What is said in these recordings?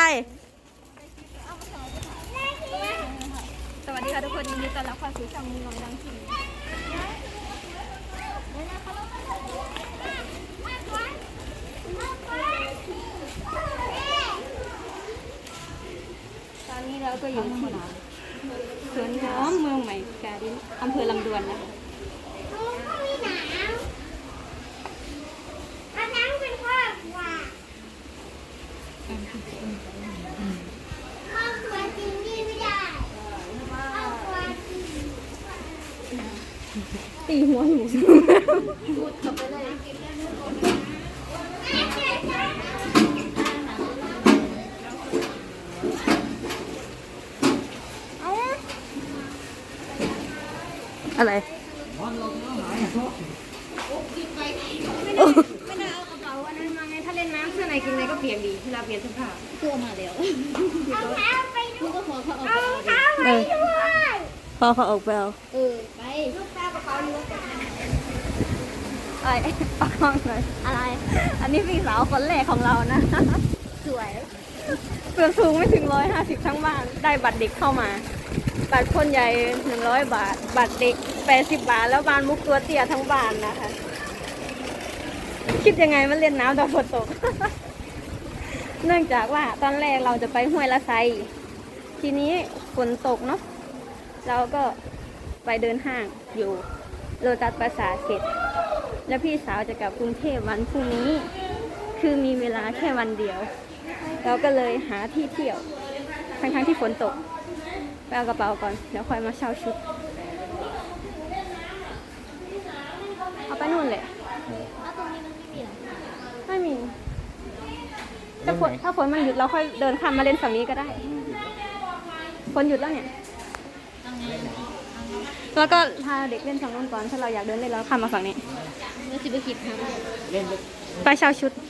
อะไร สวัสดีค่ะทุกคนยินดีต้อนรับเข้าสู่ช่องมีน้องดังทีตอนนี้เราก็อยู่ที่สวนน้ำเมืองใหม่การินอำเภอลำดวนนะคะ ตีหัวอยู่อะไร ไม่ได้เอากระเป๋าอันนั้นมาไงถ้าเล่นน้ำเสื้อ ในกินในก็เปียกดีเวลาเปลี่ยนเสื้อผ้าตัวมาแล้วลูกก็ขอเขาเอาไปเออพอเขาออกไปเอาเออไปลูกตากระเป๋าอยู่ไอ้ปากห้องหน่อยอะไร อันนี้พี่สาวคนแรกของเรานะสวยส่วนสูงไม่ถึงร้อยห้าสิบทั้งบ้านได้บัตรเด็กเข้ามา บัตรคนใหญ่หนึ่งร้อยบาท บัตรเด็กแปดสิบบาท แล้วบานมุกตัวเตี้ยทั้งบ้านนะคะ คิดยังไงมันเล่นน้ำตอนฝนตก เนื่องจากว่าตอนแรกเราจะไปห้วยละไซ ทีนี้ฝนตกเนาะ เราก็ไปเดินห้างอยู่โลตัสประสาเสร็จ แล้วพี่สาวจะกลับกรุงเทพวันพรุ่งนี้ คือมีเวลาแค่วันเดียว เราก็เลยหาที่เที่ยว ทั้งๆที่ฝนตก ไปเอากระเป๋าก่อนเดี๋ยวค่อยมาเช่าชุด เอาไปนู่นเลย แล้วตรงนี้มันไม่มีหรอ ไม่มี ถ้าฝนถ้าฝนมันหยุดเราค่อยเดินข้ามมาเล่นฝั่งนี้ก็ได้ ฝนหยุดแล้วเนี่ยเอาไงแล้วก็พาเด็กเล่นฝั่งนู้นก่อน ถ้าเราอยากเดินเล่นแล้วข้ามมาฝั่งนี้เมื่อสิบกิจทำไปเช่าชุดได้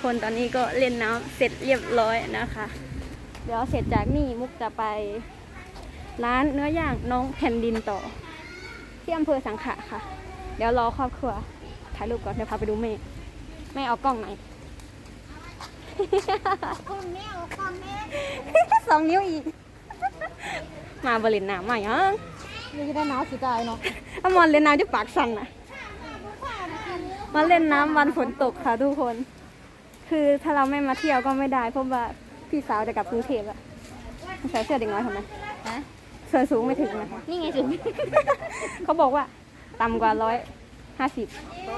กคนตอนนี้ก็เล่นน้ำเสร็จเรียบร้อยนะคะ เดี๋ยวเสร็จจากนี่มุกจะไป ร้านเนื้อย่างน้องแผ่นดินต่อ ที่อำเภอสังขะค่ะ เดี๋ยวรอครอบครัวถ่ายรูปก่อนเดี๋ยวพาไปดูแม่แม่เอากล้องไหนคนแม่เอาคนแม่สองนิ้วอีก มาบริเวณน้ำมายังนี่จะได้หนาวสิตายเนาะอามอนเล่นน้ำที่ปากสั่นน่ะมาเล่นน้ำวันฝนตกค่ะทุกคน คือถ้าเราไม่มาเที่ยวก็ไม่ได้ เพราะว่าพี่สาวจะกลับกรุงเทพอะใส่เสื้อเด็กน้อยทำไมฮะส่วนสูงไม่ถึงนะคะนี่ไงสูง เขาบอกว่าต่ำกว่าร้อยห้าสิบ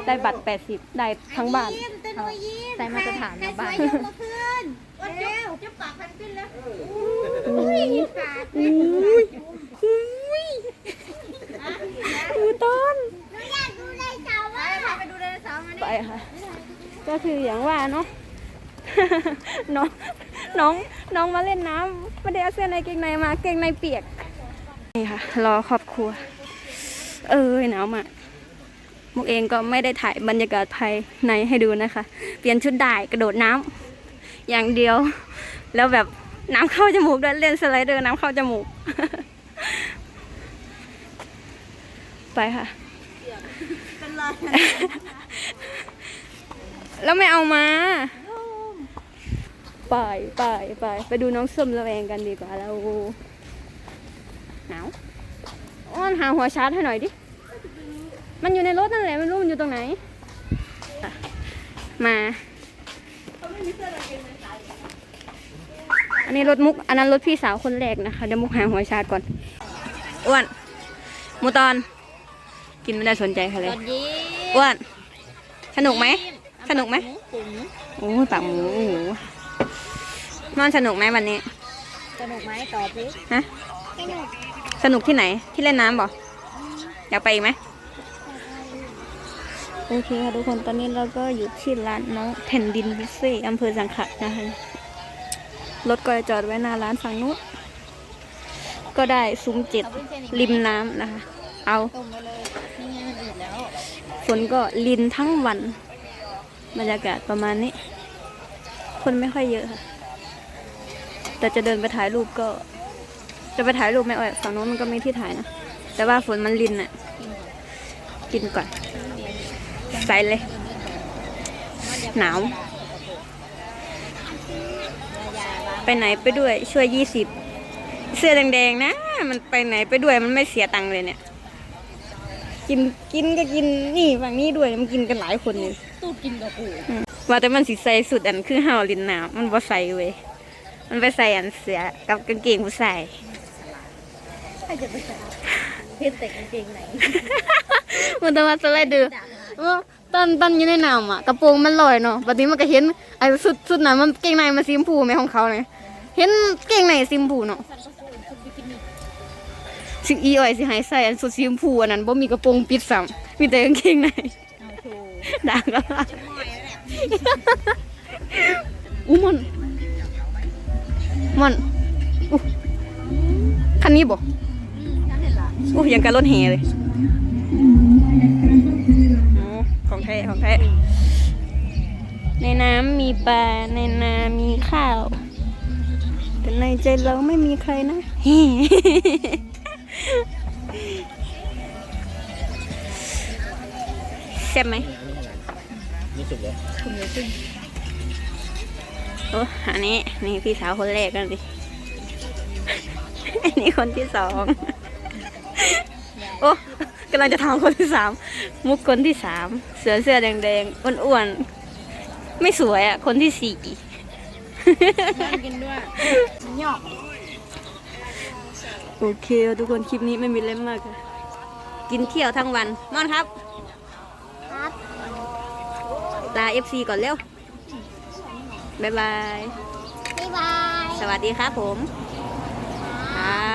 ได้บัตรแปดสิบได้ทั้งบ้าน ใส่มาตรฐานนะบ้านดูต้นไปค่ะ ก็คืออย่างว่าเนาะ น้องน้องน้องมาเล่นน้ำไม่ได้เอาเสื้อในเกงในมาเกงในเปียกนี่ค่ะ รอครอบครัว เออหนาวมากมุกเองก็ไม่ได้ถ่ายบรรยากาศภายในให้ดูนะคะ เปลี่ยนชุดได้กระโดดน้ำอย่างเดียว แล้วแบบน้ำเข้าจมูกด้วยเล่นสไลเดอร์น้ำเข้าจมูก ไปค่ะแล้วไม่เอามา ไปไปไปไปดูน้องส้มระแวงกันดีกว่าแล้วหนาวอ้อนหาหัวชาร์จให้หน่อยดิ มันอยู่ในรถนั่นแหละไม่รู้มันอยู่ตรงไหน มาอันนี้รถมุก อันนั้นรถพี่สาวคนแรกนะคะเดี๋ยวมุกหาหัวชาร์จก่อนอ้วนมูตอน กินไม่ได้สนใจใครเลยอ้วนสนุกไหมสนุกไหมโอ้ปากหมูโอ้ นอนสนุกไหมวันนี้ สนุกไหมตอบสิฮะ สนุกสนุกที่ไหน ที่เล่นน้ำบ่อยากไปอีกไหมโอเคค่ะทุกคนตอนนี้เราก็อยู่ที่ร้านน้องแผ่นดินบุฟเฟ่ต์อำเภอสังขะนะคะรถก็จอดไว้หน้าร้านฝั่งนู้นก็ได้ซุ้มเจ็ดเอาเป็นเส้นอีกริมน้ำนะคะ เอาต้มไปเลยนี่ไงมันอืดแล้วนก็ลินทั้งวัน บรรยากาศประมาณนี้ คนไม่ค่อยเยอะค่ะ แต่จะเดินไปถ่ายรูปก็ จะไปถ่ายรูปไม่อ่อยฝั่งโน้นมันก็มีที่ถ่ายนะ แต่ว่าฝนมันลินอะกินก่อน ใส่เลย หนาว ไปไหนไปด้วยช่วยยี่สิบเสื้อแดงๆนะ มันไปไหนไปด้วยมันไม่เสียตังค์เลยเนี่ย กินกินก็กินนี่ฝั่งนี้ด้วยมันกินกันหลายคนเลย ตูดกินกับกูอืมว่าแต่มันสิใส่สุดอันคือเฮาลินหนาวมันบ่ใส่เว้ย มันไปใส่อันเสียกับกางเกงผู้ใส่ใครจะไปใส่เพชรแต่กางเกงไหนมันต้องมาสไลด์ดูเออตอนตอนอยู่ในน้ำอะกระโปรงมันลอยเนาะบัดนี้มันก็เห็นไอ้สุดสุดนั้นมันเกงในมันสีชมพูไหมของเขาเนี่ยเห็นเกงในสีชมพูเนาะสิอีอ้อยสิใหายใส่อันสุดสีชมพูอันนั้นบ่มีกระโปรงปิดซ้ำมีแต่กางเกงในเอาโชว์ด่าก็ว่าอู้มัน มันอู้คันนี้บ่นั่นเห็นละอู้ยังกับรถแห่เลยโอ้ของแท้ของแท้ในน้ำมีปลา ในนามีข้าว แต่ในใจเราไม่มีใครนะแซ่บไหมนี่สุกแล้วคุณเลยซึ่ง โอ้อันนี้นี่พี่สาวคนแรกกันดิอันนี้คนที่สองโอ้กำลังจะทำคนที่สามมุกคนที่สามเสือเสื้อแดงๆอ้วนๆไม่สวยอะ คนที่สี่นั่งกินด้วยหยอกโอเค ทุกคนคลิปนี้ไม่มีเล่มมากค่ะกินเที่ยวทั้งวันมอนครับ ครับลา FC ก่อนเร็ว บ๊ายบาย บ๊ายบาย สวัสดีครับผม ครับ